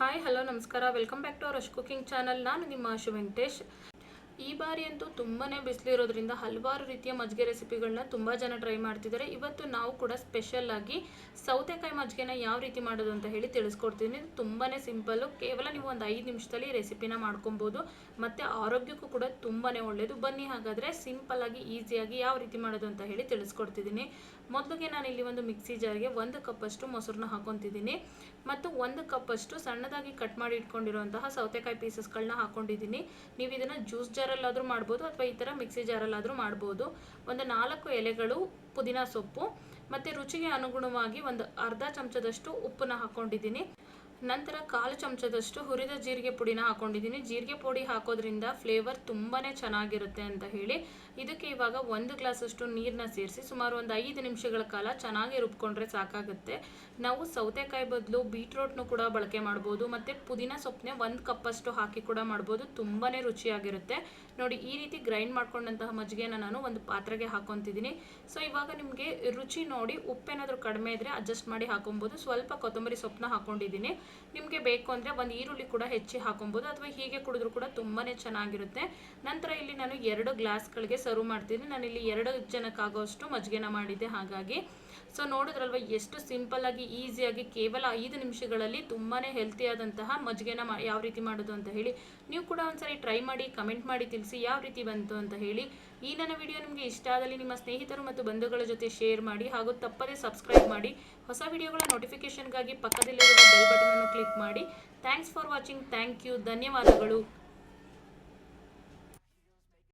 Hi hello ನಮಸ್ಕಾರ. Welcome back to our Ash cooking channel ನಾನು ನಿಮ್ಮ ಶು ವೆಂಕಟೇಶ್. ಈ ಬಾರಿ ಅಂತೂ ತುಂಬಾ ಬಿಸಿಲಿರೋದ್ರಿಂದ ಹಲವಾರು ರೀತಿಯ ಮಜ್ಜಿಗೆ ರೆಸಿಪಿಗಳನ್ನ ತುಂಬ ಜನ ಟ್ರೈ ಮಾಡ್ತಿದ್ದಾರೆ. ಇವತ್ತು ನಾವು ಕೂಡ ಸ್ಪೆಷಲ್ ಆಗಿ ಸೌತೆಕಾಯಿ ಮಜ್ಜಿಗೆನ ಯಾವ ರೀತಿ ಮಾಡೋದು ಅಂತ ಹೇಳಿ ತಿಳಿಸ್ಕೊಡ್ತೀನಿ. ತುಂಬಾ ಸಿಂಪಲ್ಲು ಕೇವಲ ನೀವು ಒಂದು ಐದು ನಿಮಿಷದಲ್ಲಿ ರೆಸಿಪಿನ ಮಾಡ್ಕೊಬೋದು. ಮತ್ತು ಆರೋಗ್ಯಕ್ಕೂ ಕೂಡ ತುಂಬಾ ಒಳ್ಳೆಯದು ಬನ್ನಿ ಹಾಗಾದರೆ ಸಿಂಪಲ್ ಆಗಿ ಈಸಿಯಾಗಿ ಯಾವ ರೀತಿ ಮಾಡೋದು ಅಂತ ಹೇಳಿ ತಿಳಿಸ್ಕೊಡ್ತಿದ್ದೀನಿ. ಮೊದಲಿಗೆ ನಾನು ಇಲ್ಲಿ ಒಂದು ಮಿಕ್ಸಿ ಜಾರ್ಗೆ ಒಂದು ಕಪ್ಪಷ್ಟು ಮೊಸರನ್ನ ಹಾಕೊತಿದ್ದೀನಿ. ಮತ್ತು ಒಂದು ಕಪ್ಪಷ್ಟು ಸಣ್ಣದಾಗಿ ಕಟ್ ಮಾಡಿ ಇಟ್ಕೊಂಡಿರುವಂತಹ ಸೌತೆಕಾಯಿ ಪೀಸಸ್ಗಳನ್ನ ಹಾಕೊಂಡಿದ್ದೀನಿ. ನೀವು ಇದನ್ನು ಜ್ಯೂಸ್ ಜಾರಲ್ಲಾದರೂ ಮಾಡ್ಬೋದು ಅಥವಾ ಈ ಥರ ಮಿಕ್ಸಿ ಜಾರಲ್ಲಾದರೂ ಮಾಡ್ಬೋದು. ಒಂದು ನಾಲ್ಕು ಎಲೆಗಳು ಪುದೀನ ಸೊಪ್ಪು. ಮತ್ತು ರುಚಿಗೆ ಅನುಗುಣವಾಗಿ ಒಂದು ಅರ್ಧ ಚಮಚದಷ್ಟು ಉಪ್ಪನ್ನ ಹಾಕ್ಕೊಂಡಿದ್ದೀನಿ ನಂತರ ಕಾಲು ಚಮಚದಷ್ಟು ಹುರಿದ ಜೀರಿಗೆ ಪುಡಿನ ಹಾಕೊಂಡಿದ್ದೀನಿ. ಜೀರಿಗೆ ಪುಡಿ ಹಾಕೋದ್ರಿಂದ ಫ್ಲೇವರ್ ತುಂಬಾ ಚೆನ್ನಾಗಿರುತ್ತೆ ಅಂತ ಹೇಳಿ ಇದಕ್ಕೆ ಇವಾಗ ಒಂದು ಗ್ಲಾಸಷ್ಟು ನೀರನ್ನ ಸೇರಿಸಿ ಸುಮಾರು ಒಂದು ಐದು ನಿಮಿಷಗಳ ಕಾಲ ಚೆನ್ನಾಗಿ ರುಬ್ಕೊಂಡ್ರೆ ಸಾಕಾಗುತ್ತೆ. ನಾವು ಸೌತೆಕಾಯಿ ಬದಲು ಬೀಟ್ರೋಟ್ನು ಕೂಡ ಬಳಕೆ ಮಾಡ್ಬೋದು, ಮತ್ತು ಪುದೀನ ಸೊಪ್ಪನ್ನೇ ಒಂದು ಕಪ್ಪಷ್ಟು ಹಾಕಿ ಕೂಡ ಮಾಡ್ಬೋದು. ತುಂಬಾ ರುಚಿಯಾಗಿರುತ್ತೆ. ನೋಡಿ, ಈ ರೀತಿ ಗ್ರೈಂಡ್ ಮಾಡ್ಕೊಂಡಂತಹ ಮಜ್ಜಿಗೆನ ನಾನು ಒಂದು ಪಾತ್ರೆಗೆ ಹಾಕೊತಿದ್ದೀನಿ. ಸೊ ಇವಾಗ ನಿಮಗೆ ರುಚಿ ನೋಡಿ, ಉಪ್ಪೇನಾದರೂ ಕಡಿಮೆ ಇದ್ದರೆ ಅಡ್ಜಸ್ಟ್ ಮಾಡಿ ಹಾಕೊಬೋದು. ಸ್ವಲ್ಪ ಕೊತ್ತಂಬರಿ ಸೊಪ್ಪನ್ನ ಹಾಕೊಂಡಿದ್ದೀನಿ. ನಿಮಗೆ ಬೇಕು ಅಂದರೆ ಒಂದು ಈರುಳ್ಳಿ ಕೂಡ ಹೆಚ್ಚಿ ಹಾಕೊಬೋದು, ಅಥವಾ ಹೀಗೆ ಕುಡಿದ್ರೂ ಕೂಡ ತುಂಬಾ ಚೆನ್ನಾಗಿರುತ್ತೆ. ನಂತರ ಇಲ್ಲಿ ನಾನು ಎರಡು ಗ್ಲಾಸ್ಗಳಿಗೆ ಸರ್ವ್ ಮಾಡ್ತೀನಿ ನಾನಿಲ್ಲಿ ಎರಡು ಜನಕ್ಕಾಗೋಷ್ಟು ಮಜ್ಜಿಗೆನ ಮಾಡಿದ್ದೆ ಹಾಗಾಗಿ. ಸೊ ನೋಡಿದ್ರಲ್ವ, ಎಷ್ಟು ಸಿಂಪಲ್ ಆಗಿ ಈಸಿಯಾಗಿ ಕೇವಲ ಐದು ನಿಮಿಷಗಳಲ್ಲಿ ತುಂಬಾ ಹೆಲ್ತಿಯಾದಂತಹ ಮಜ್ಜಿಗೆನ ಮಾ, ಯಾವ ರೀತಿ ಮಾಡೋದು ಅಂತ ಹೇಳಿ ನೀವು ಕೂಡ ಒಂದ್ಸರಿ ಟ್ರೈ ಮಾಡಿ, ಕಮೆಂಟ್ ಮಾಡಿ, ತಿಳಿಸಿ ಯಾವ ರೀತಿ ಬಂತು ಅಂತ ಹೇಳಿ. ಈ ನನ್ನ ವಿಡಿಯೋ ನಿಮಗೆ ಇಷ್ಟ ಆದಲ್ಲಿ ನಿಮ್ಮ ಸ್ನೇಹಿತರು ಮತ್ತು ಬಂಧುಗಳ ಜೊತೆ ಶೇರ್ ಮಾಡಿ ಹಾಗೂ ತಪ್ಪದೇ ಸಬ್ಸ್ಕ್ರೈಬ್ ಮಾಡಿ. ಹೊಸ ವಿಡಿಯೋಗಳ ನೋಟಿಫಿಕೇಷನ್ಗಾಗಿ ಪಕ್ಕದಲ್ಲಿರುವ ಬೆಲ್ ಬಟನ್ ಅನ್ನು ಕ್ಲಿಕ್ ಮಾಡಿ. Thanks for watching thank you ಧನ್ಯವಾದಗಳು.